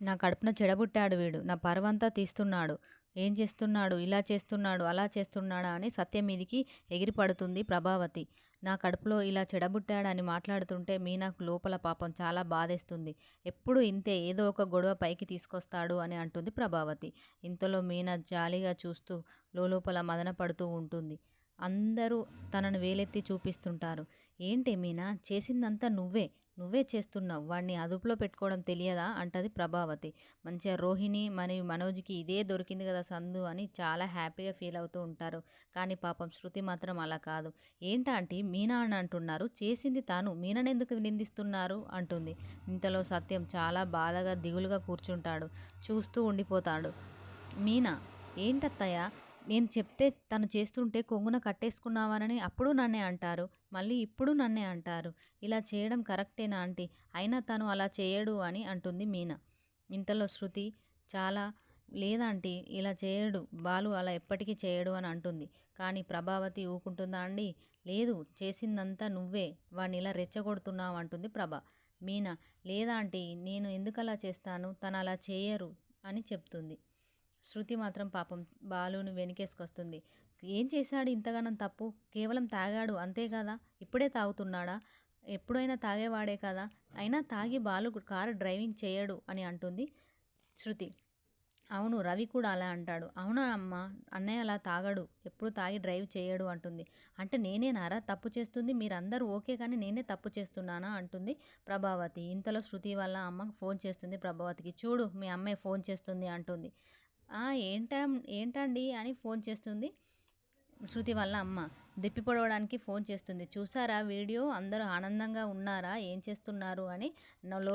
నా కడుపున చెడబుట్టాడు వీడు. నా పరువంతా తీస్తున్నాడు. ఏం చేస్తున్నాడు? ఇలా చేస్తున్నాడు అలా చేస్తున్నాడా అని సత్యం మీదికి ఎగిరిపడుతుంది ప్రభావతి. నా కడుపులో ఇలా చెడబుట్టాడని మాట్లాడుతుంటే మీనాకు లోపల పాపం చాలా బాధేస్తుంది. ఎప్పుడు ఇంతే ఏదో ఒక గొడవ పైకి తీసుకొస్తాడు అని అంటుంది ప్రభావతి. ఇంతలో మీనా జాలిగా చూస్తూ లోపల మదన పడుతూ ఉంటుంది. అందరూ తనను వేలెత్తి చూపిస్తుంటారు. ఏంటి మీనా? చేసిందంతా నువ్వే. నువ్వే చేస్తున్నావు. వాడిని అదుపులో పెట్టుకోవడం తెలియదా? అంటది ప్రభావతి. మంచిగా రోహిణి మరియు మనోజ్కి ఇదే దొరికింది కదా సందు అని చాలా హ్యాపీగా ఫీల్ అవుతూ ఉంటారు. కానీ పాపం శృతి మాత్రం అలా కాదు. ఏంటంటే మీనా అని అంటున్నారు. చేసింది తాను. మీనని ఎందుకు నిందిస్తున్నారు? అంటుంది. ఇంతలో సత్యం చాలా బాధగా దిగులుగా కూర్చుంటాడు. చూస్తూ ఉండిపోతాడు. మీనా ఏంటత్తయ్య? నేను చెప్తే తను చేస్తుంటే కొంగున కట్టేసుకున్నావానని అప్పుడు నన్నే అంటారు. మళ్ళీ ఇప్పుడు నన్నే అంటారు. ఇలా చేయడం కరెక్టేనా ఆంటీ? అయినా తను అలా చేయడు అని అంటుంది మీనా. ఇంతలో శృతి చాలా లేదాంటీ ఇలా చేయడు. బాలు అలా ఎప్పటికీ చేయడు అని అంటుంది. కానీ ప్రభావతి ఊకుంటుందా అండి? లేదు చేసిందంతా నువ్వే. వాడిని ఇలా రెచ్చగొడుతున్నావు అంటుంది ప్రభ. మీనా లేదా ఆంటీ నేను ఎందుకు అలా చేస్తాను? తను అలా చేయరు అని చెప్తుంది. శృతి మాత్రం పాపం బాలుని వెనకేసుకొస్తుంది. ఏం చేశాడు? ఇంతగానం తప్పు. కేవలం తాగాడు. అంతే కదా? ఇప్పుడే తాగుతున్నాడా? ఎప్పుడైనా తాగేవాడే కదా? అయినా తాగి బాలు కారు డ్రైవింగ్ చేయడు అని అంటుంది శృతి. అవును రవి కూడా అలా అంటాడు. అవునా అమ్మ? అన్నయ్య అలా తాగడు. ఎప్పుడు తాగి డ్రైవ్ చేయడు అంటుంది. అంటే నేనేనారా తప్పు చేస్తుంది? మీరందరూ ఓకే కానీ నేనే తప్పు చేస్తున్నానా? అంటుంది ప్రభావతి. ఇంతలో శృతి వాళ్ళ అమ్మ ఫోన్ చేస్తుంది ప్రభావతికి. చూడు మీ అమ్మాయి ఫోన్ చేస్తుంది అంటుంది. ఏంట ఏంటండి అని ఫోన్ చేస్తుంది. శృతి వాళ్ళ అమ్మ దిప్పి పొడవడానికి ఫోన్ చేస్తుంది. చూసారా వీడియో? అందరూ ఆనందంగా ఉన్నారా? ఏం చేస్తున్నారు? అని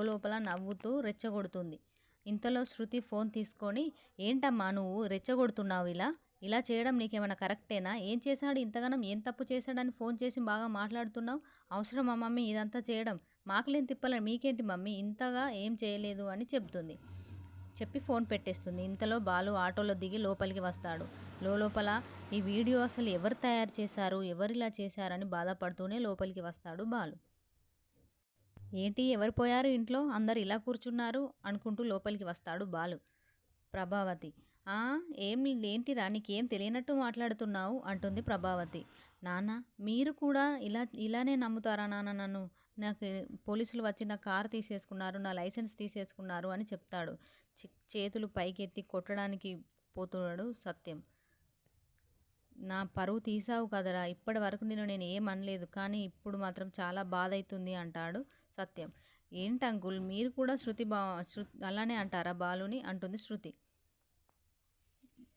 లోపల నవ్వుతూ రెచ్చగొడుతుంది. ఇంతలో శృతి ఫోన్ తీసుకొని ఏంటమ్మా నువ్వు రెచ్చగొడుతున్నావు ఇలా? ఇలా చేయడం నీకేమైనా కరెక్టేనా? ఏం చేశాడు? ఇంతగానం ఏం తప్పు చేశాడని ఫోన్ చేసి బాగా మాట్లాడుతున్నావు? అవసరమా మమ్మీ ఇదంతా చేయడం? మాకులేం తిప్పలే మీకేంటి మమ్మీ? ఇంతగా ఏం చేయలేదు అని చెప్తుంది. చెప్పి ఫోన్ పెట్టేస్తుంది. ఇంతలో బాలు ఆటోలో దిగి లోపలికి వస్తాడు. లోపల ఈ వీడియో అసలు ఎవరు తయారు చేశారు? ఎవరిలా చేశారని బాధపడుతూనే లోపలికి వస్తాడు బాలు. ఏంటి? ఎవరు పోయారు ఇంట్లో? అందరు ఇలా కూర్చున్నారు అనుకుంటూ లోపలికి వస్తాడు బాలు. ప్రభావతి. ఏం ఏంటిరా నీకేం తెలియనట్టు మాట్లాడుతున్నావు? అంటుంది ప్రభావతి. నాన్న మీరు కూడా ఇలా ఇలానే నమ్ముతారా నాన్న నన్ను? నాకు పోలీసులు వచ్చి నా కారు తీసేసుకున్నారు నా లైసెన్స్ తీసేసుకున్నారు అని చెప్తాడు. చి- చేతులు పైకెత్తి కొట్టడానికి పోతున్నాడు సత్యం. నా పరువు తీసావు కదరా ఇప్పటి వరకు నేను నేను ఏం అనలేదు కానీ ఇప్పుడు మాత్రం చాలా బాధ అవుతుంది అంటాడు సత్యం. ఏంటి అంకుల్ మీరు కూడా శృతి బా శృ అలానే అంటారా బాలుని? అంటుంది శృతి.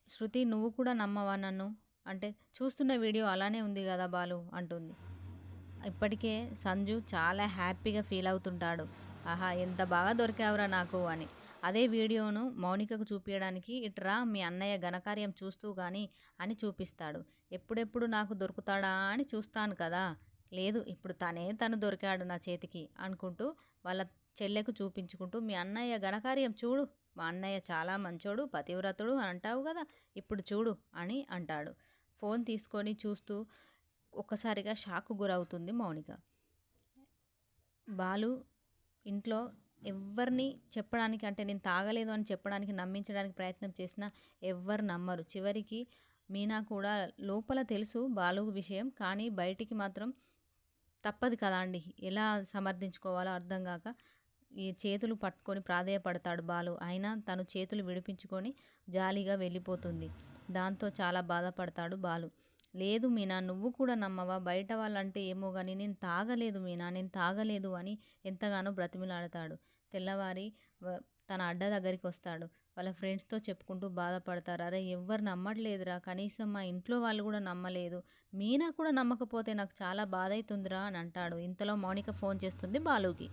శృతి నువ్వు కూడా నమ్మవా నన్ను? అంటే చూస్తున్న వీడియో అలానే ఉంది కదా బాలు అంటుంది. ఇప్పటికే సంజు చాలా హ్యాపీగా ఫీల్ అవుతుంటాడు. ఆహా ఎంత బాగా దొరికావురా నాకు అని. అదే వీడియోను మౌనికకు చూపించడానికి ఇట్రా మీ అన్నయ్య ఘనకార్యం చూస్తూ కానీ అని చూపిస్తాడు. ఎప్పుడెప్పుడు నాకు దొరుకుతాడా అని చూస్తాను కదా. లేదు ఇప్పుడు తనే తను దొరికాడు నా చేతికి అనుకుంటూ వాళ్ళ చెల్లెకు చూపించుకుంటూ మీ అన్నయ్య ఘనకార్యం చూడు. మా అన్నయ్య చాలా మంచోడు పతివ్రతుడు అని అంటావు కదా ఇప్పుడు చూడు అని అంటాడు. ఫోన్ తీసుకొని చూస్తూ ఒక్కసారిగా షాక్ గురవుతుంది మౌనిక. బాలు ఇంట్లో ఎవరిని చెప్పడానికి అంటే నేను తాగలేదు అని చెప్పడానికి నమ్మించడానికి ప్రయత్నం చేసినా ఎవ్వరు నమ్మరు. చివరికి మీనా కూడా లోపల తెలుసు బాలు విషయం కానీ బయటికి మాత్రం తప్పదు కదా అండి. ఎలా సమర్థించుకోవాలో అర్థం కాక ఈ చేతులు పట్టుకొని ప్రాధేయపడతాడు బాలు. అయినా తను చేతులు విడిపించుకొని జాలీగా వెళ్ళిపోతుంది. దాంతో చాలా బాధపడతాడు బాలు. లేదు మీనా నువ్వు కూడా నమ్మవా? బయట వాళ్ళంటే ఏమో కానీ నేను తాగలేదు మీనా నేను తాగలేదు అని ఎంతగానో బ్రతిమిలాడతాడు. తెల్లవారి తన అడ్డ దగ్గరికి వస్తాడు. వాళ్ళ ఫ్రెండ్స్తో చెప్పుకుంటూ బాధపడతారు. అరే ఎవ్వరు నమ్మట్లేదురా. కనీసం మా ఇంట్లో వాళ్ళు కూడా నమ్మలేదు. మీనా కూడా నమ్మకపోతే నాకు చాలా బాధ అవుతుందిరా అని అంటాడు. ఇంతలో మౌనిక ఫోన్ చేస్తుంది బాలుకి.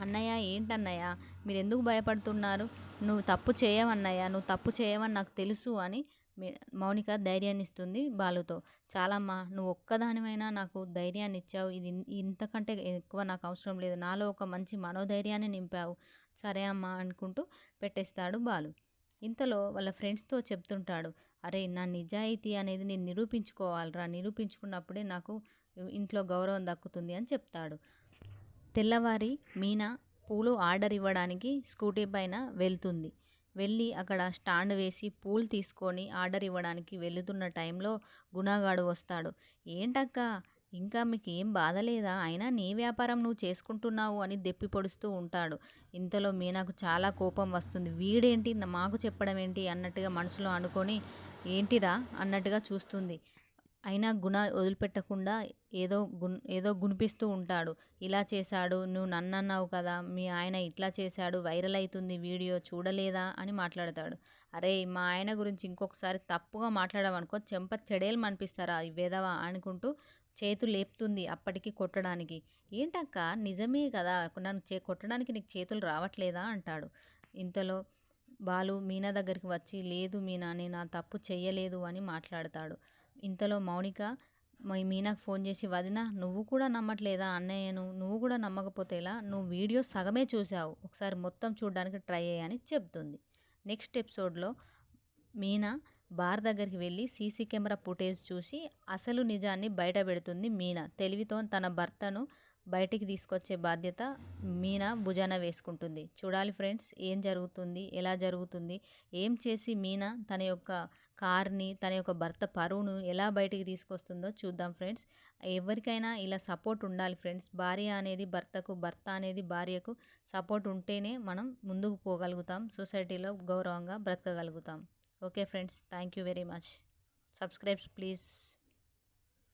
అన్నయ్య ఏంటన్నయ్య? మీరు ఎందుకు భయపడుతున్నారు? నువ్వు తప్పు చేయవన్నయ్య. నువ్వు తప్పు చేయవని నాకు తెలుసు అని మౌనిక ధైర్యాన్ని ఇస్తుంది బాలుతో. చాలమ్మా నువ్వు ఒక్కదానివైనా నాకు ధైర్యాన్ని ఇచ్చావు ఇది ఇంతకంటే ఎక్కువ నాకు అవసరం లేదు. నాలో ఒక మంచి మనోధైర్యాన్ని నింపావు. సరే అమ్మా అనుకుంటూ పెట్టేస్తాడు బాలు. ఇంతలో వాళ్ళ ఫ్రెండ్స్తో చెప్తుంటాడు అరే నా నిజాయితీ అనేది నేను నిరూపించుకోవాలిరా. నిరూపించుకున్నప్పుడే నాకు ఇంట్లో గౌరవం దక్కుతుంది అని చెప్తాడు. తెల్లవారి మీనా పూలు ఆర్డర్ ఇవ్వడానికి స్కూటీ పైన వెళ్తుంది. వెళ్ళి అక్కడ స్టాండ్ వేసి పూలు తీసుకొని ఆర్డర్ ఇవ్వడానికి వెళుతున్న టైంలో గుణగాడు వస్తాడు. ఏంటక్క? ఇంకా మీకు ఏం బాధ లేదా? అయినా నీ వ్యాపారం నువ్వు చేసుకుంటున్నావు అని దెప్పి పొడుస్తూ ఉంటాడు. ఇంతలో మీనాకు చాలా కోపం వస్తుంది. వీడేంటి? మాకు చెప్పడం ఏంటి అన్నట్టుగా మనసులో అనుకొని ఏంటిరా? అన్నట్టుగా చూస్తుంది. అయినా గుణ వదిలిపెట్టకుండా ఏదో గున్ ఏదో గునిపిస్తూ ఉంటాడు. ఇలా చేశాడు నువ్వు నన్ను అన్నావు కదా మీ ఆయన ఇట్లా చేశాడు వైరల్ అవుతుంది వీడియో చూడలేదా అని మాట్లాడతాడు. అరే మా ఆయన గురించి ఇంకొకసారి తప్పుగా మాట్లాడామనుకో చెంప చెడేలు అనిపిస్తారా వేదవా అనుకుంటూ చేతులు లేపుతుంది అప్పటికి కొట్టడానికి. ఏంటక్క నిజమే కదా నన్ను చే కొట్టడానికి నీకు చేతులు రావట్లేదా అంటాడు. ఇంతలో బాలు మీనా దగ్గరికి వచ్చి లేదు మీనా నేను ఆ తప్పు చెయ్యలేదు అని మాట్లాడతాడు. ఇంతలో మౌనిక మీనాకు ఫోన్ చేసి వదిన నువ్వు కూడా నమ్మట్లేదా అన్నయ్యను? నువ్వు కూడా నమ్మకపోతే ఎలా? నువ్వు వీడియో సగమే చూసావు ఒకసారి మొత్తం చూడడానికి ట్రై అయ్యని చెప్తుంది. నెక్స్ట్ ఎపిసోడ్లో మీనా బార్ దగ్గరికి వెళ్ళి సీసీ కెమెరా ఫుటేజ్ చూసి అసలు నిజాన్ని బయట పెడుతుంది మీనా. తెలివితో తన భర్తను బయటికి తీసుకొచ్చే బాధ్యత మీనా భుజాన వేసుకుంటుంది. చూడాలి ఫ్రెండ్స్ ఏం జరుగుతుంది? ఎలా జరుగుతుంది? ఏం చేసి మీనా తన యొక్క కార్ని తన యొక్క భర్త పరువును ఎలా బయటికి తీసుకొస్తుందో చూద్దాం ఫ్రెండ్స్. ఎవరికైనా ఇలా సపోర్ట్ ఉండాలి ఫ్రెండ్స్. భార్య అనేది భర్తకు భర్త అనేది భార్యకు సపోర్ట్ ఉంటేనే మనం ముందుకు పోగలుగుతాం. సొసైటీలో గౌరవంగా బ్రతకగలుగుతాం. Okay friends thank you very much. Subscribes please.